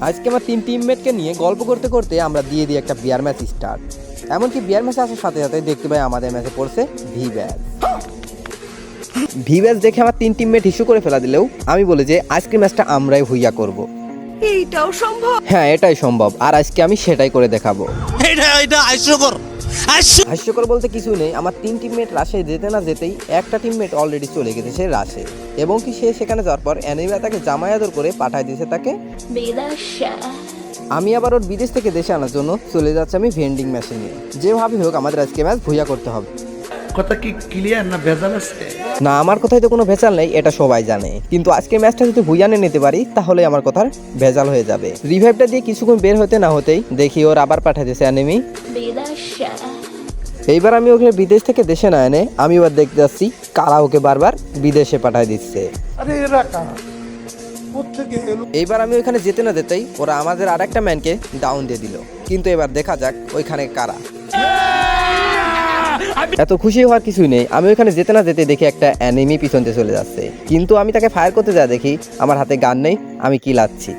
আজকে আমার তিন টিমমেটকে নিয়ে গল্প করতে করতে আমরা দিয়ে দিই একটা বিয়ার ম্যাচ স্টার্ট এমনকি বিয়ার ম্যাচে আসার সাথে সাথে দেখতে পাই আমাদের ম্যাচে পড়ছে ভি ব্যাচ ভি ব্যাচ দেখে আমার তিন টিমমেট ইস্যু করে ফেলা দিলেও আমি বলি যে আজকের ম্যাচটা আমরাই হইয়া করব। এইটাও সম্ভব? হ্যাঁ এটাই সম্ভব। আর আজকে আমি সেটাই করে দেখাবো। এটা এটা হাস্য হাস্যকর বলতে কিছু নেই। আমার তিন টিমমেট রাশে যেতে না যেতেই একটা টিমমেট অলরেডি চলে গেছে সে রাশে এবং কি সে সেখানে যাওয়ার পর অ্যানিমিয়া তাকে জামায়াদর করে পাঠায় দিয়েছে তাকে। আমি আবার ওর বিদেশ থেকে দেশে আনার জন্য চলে যাচ্ছি আমি ভেন্ডিং মেশিনে যেভাবে হোক আমাদের আজকে ম্যাচ ভুইয়া করতে হবে। কথা কি ক্লিয়ার না ভেজাল আছে? না আমার কথায় তো কোনো ভেজাল নেই এটা সবাই জানে। কিন্তু আজকে ম্যাচটা যদি ভুইয়ানে নিতে পারি তাহলে আমার কথার ভেজাল হয়ে যাবে। রিভাইভটা দিয়ে কিছুক্ষণ বের হতে না হতেই দেখি ওর আবার পাঠিয়ে দিয়েছে অ্যানিমি এইবার আমি ওকে বিদেশ থেকে দেশে না এনে আমি এবার দেখতে যাচ্ছি কারা ওকে বারবার বিদেশে পাঠায় দিচ্ছে। আরে এরা কারা? এইবার আমি ওইখানে যেতে না যেতেই ওরা আমাদের আর একটা ম্যানকে ডাউন দিয়ে দিল। কিন্তু এবার দেখা যাক ওইখানে কারা। এত খুশি হওয়ার কিছুই নেই। আমি ওখানে যেতে না যেতে দেখি একটা অ্যানিমি পিছনতে চলে যাচ্ছে। কিন্তু আমি তাকে ফায়ার করতে যা দেখি আমার হাতে গান নেই, আমি কি লাচ্ছি।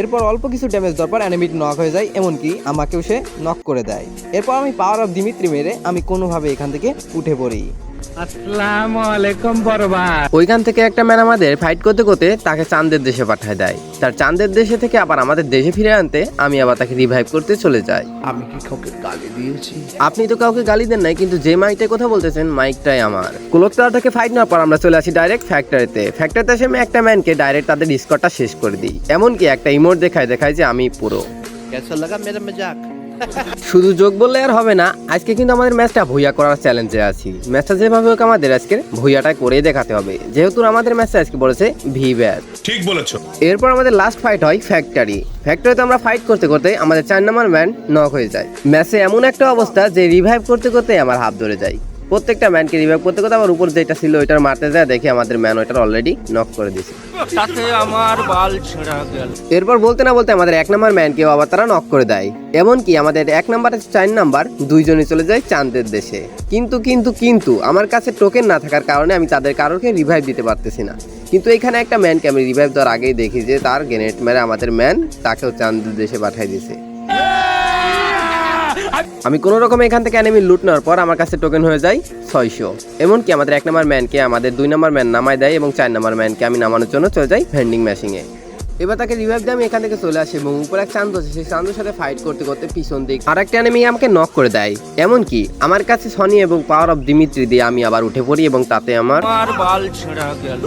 এরপর অল্প কিছু ড্যামেজ দেওয়ার পর অ্যানিমিট নক হয়ে যায়, এমনকি আমাকেও সে নক করে দেয়। এরপর আমি পাওয়ার অফ দিমিত্রি মেরে আমি কোনোভাবে এখান থেকে উঠে পড়ি। ওইখান থেকে একটা ম্যান আমাদের ফাইট করতে করতে তাকে চাঁদের দেশে পাঠায় দেয়। তার চাঁদের দেশে থেকে আবার আমাদের দেশে ফিরে আনতে আমি আবার তাকে রিভাইভ করতে চলে যাই। আমি কি কাউকে গালি দিয়েছি? আপনি তো কাউকে গালি দেন নাই কিন্তু যে মাইকটাই কথা বলতেছেন মাইকটাই আমার। কুলকতলা থেকে ফাইট না পর আমরা চলে আসি ডাইরেক্ট ফ্যাক্টরিতে ফ্যাক্টরিতে এসে আমি একটা ম্যানকে ডাইরেক্ট তাদের স্কটটা শেষ করে দিই। এমনকি একটা ইমোট দেখায় দেখায় যে আমি পুরো। কেসা লাগা মেরা মজাক। শুধু যোগ বললে আর হবে না আজকে কিন্তু আমাদের ম্যাচটা ভুইয়া করার চ্যালেঞ্জে আছি। ম্যাচটা যেভাবে হোক আমাদের আজকে ভুইয়াটা করেই দেখাতে হবে। যেহেতু আমাদের ম্যাচটা আজকে বলেছে ভি ব্যাট ঠিক বলেছ। এরপর আমাদের লাস্ট ফাইট হয় ফ্যাক্টরি ফ্যাক্টরিতে আমরা ফাইট করতে করতে আমাদের চার নাম্বার ম্যান নক হয়ে যায়। ম্যাচে এমন একটা অবস্থা যে রিভাইভ করতে করতে আমার হাত ধরে যায়। প্রত্যেকটা ম্যানকে রিভাইভ করতে করতে আমার উপর যেটা ছিল ওইটার মারতে যায় দেখি আমাদের ম্যান ওইটার অলরেডি নক করে দিয়েছে। তাতে আমার বাল ছেঁড়া গেল। এরপর বলতে না বলতে আমাদের এক নম্বর ম্যানকেও আবার তারা নক করে দেয়। এমনকি আমাদের এক নাম্বার চার নাম্বার দুইজনই চলে যায় চাঁদের দেশে। কিন্তু কিন্তু কিন্তু আমার কাছে টোকেন না থাকার কারণে আমি তাদের কারোকে রিভাইভ দিতে পারতেছি না। কিন্তু এখানে একটা ম্যানকে আমি রিভাইভ দেওয়ার আগেই দেখি যে তার গ্রেনেড মেরে আমাদের ম্যান তাকেও চাঁদের দেশে পাঠিয়ে দিয়েছে। আমি কোনো রকম এখান থেকে অ্যানিমি লুট নেওয়ার পর আমার কাছে টোকেন হয়ে যায় ছয়শো। এমনকি আমাদের এক নম্বর ম্যানকে আমাদের দুই নম্বর ম্যান নামায় দেয় এবং চার নম্বর ম্যানকে আমি নামানোর জন্য চলে যাই ভেন্ডিং মেশিনে এবার তাকে রিভাইভ দিয়ে আমি এখান থেকে চলে আসি এবং উপরে এক চান্দ আছে সেই চান্দুর সাথে ফাইট করতে করতে পিছন দিক আর একটা অ্যানিমি আমাকে নক করে দেয়। এমনকি আমার কাছে সনি এবং পাওয়ার অফ দিমিত্রি দিয়ে আমি আবার উঠে পড়ি এবং তাতে আমার বাল ছেঁড়া গেল।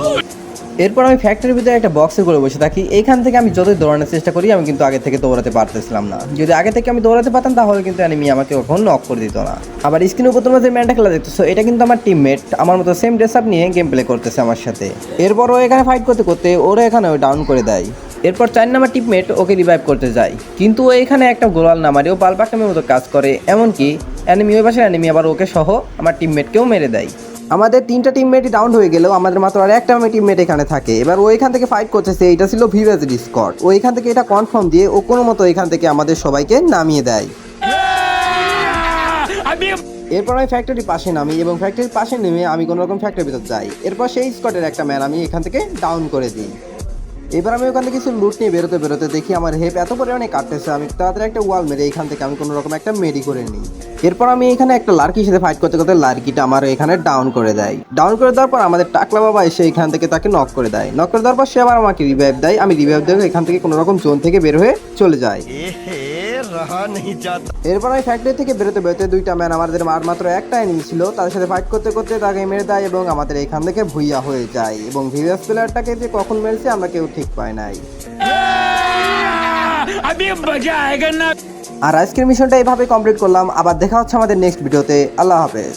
এরপর আমি ফ্যাক্টরির ভিতরে একটা বক্সে করে বসে থাকি। এইখান থেকে আমি যতই দৌড়ানোর চেষ্টা করি, আমি কিন্তু আগে থেকে দৌড়াতে পারতেছিলাম না। যদি আগে থেকে আমি দৌড়াতে পারতাম, তাহলে কিন্তু অ্যানিমি আমাকে কখনো নক করে দিত না। আবার স্ক্রিনের উপর তোমরা যে ম্যানটা খেলা দেখতেছো, এটা কিন্তু আমার টিমমেট আমার মতো সেম ড্রেস আপ নিয়ে গেম প্লে করতেছে আমার সাথে। এরপর ও এখানে ফাইট করতে করতে ওরা এখানে ডাউন করে দেয়। এরপর চার নাম্বার টিমমেট ওকে রিভাইভ করতে যায়। কিন্তু ও এখানে একটা গোলাল নামারে ও পালপাকামের মতো কাজ করে। এমনকি অ্যানিমি ওই পাশে অ্যানিমি আবার ওকে সহ আমার টিমমেটকেও মেরে দেয়। আমাদের তিনটা টিমমেটই ডাউন হয়ে গেলেও আমাদের মাত্র আর একটা টিমমেট এখানে থাকে। এবার ও এখান থেকে ফাইট করতেছে এটা ছিল ভিভেজ স্কট ও এখান থেকে এটা কনফার্ম দিয়ে ও কোনো মতো এখান থেকে আমাদের সবাইকে নামিয়ে দেয়। এরপর আমি ফ্যাক্টরি পাশে নামি এবং ফ্যাক্টরির পাশে নেমে আমি কোনো রকম ফ্যাক্টরির ভিতর যাই। এরপর সেই স্কটের একটা ম্যান আমি এখান থেকে ডাউন করে দিই। এবার আমি ওখানে কিছু লুট নিয়ে বেরোতে বেরোতে দেখি আমার হেপ এত পরিমাণে কাটতেছে, আমি তাড়াতাড়ি একটা ওয়াল মেরে এখান থেকে আমি কোনো রকম একটা মেরি করে নিই। এরপর আমি এখানে একটা লার্কির সাথে ফাইট করতে করতে লার্কিটা আমার এখানে ডাউন করে দেয়। ডাউন করে দেওয়ার পর আমাদের টাকলা বাবা এসে এখান থেকে তাকে নক করে দেয়। নক করে দেওয়ার পর সে আবার আমাকে রিভাইভ দেয়, আমি রিভাইভ দেওয়া এখান থেকে কোনো রকম জোন থেকে বের হয়ে চলে যাই। रहा नहीं जाता এরপর আমি ফ্যাক্টরি থেকে বেরোতে বেরোতে দুইটা ম্যান আমাদের আর মাত্র একটা এনিমি ছিল তাদের সাথে ফাইট করতে করতে তাকে মেরে দেয় এবং আমাদের এখান থেকে ভুইয়া হয়ে যায় এবং ভিভিয়াস প্লেয়ারটাকে যে কখন মেরেছে আমরা কেউ ঠিক পাই নাই अभी मजा आएगा ना আর আজকের মিশনটা এইভাবে কমপ্লিট করলাম আবার দেখা হচ্ছে আমাদের নেক্সট ভিডিওতে আল্লাহ হাফেজ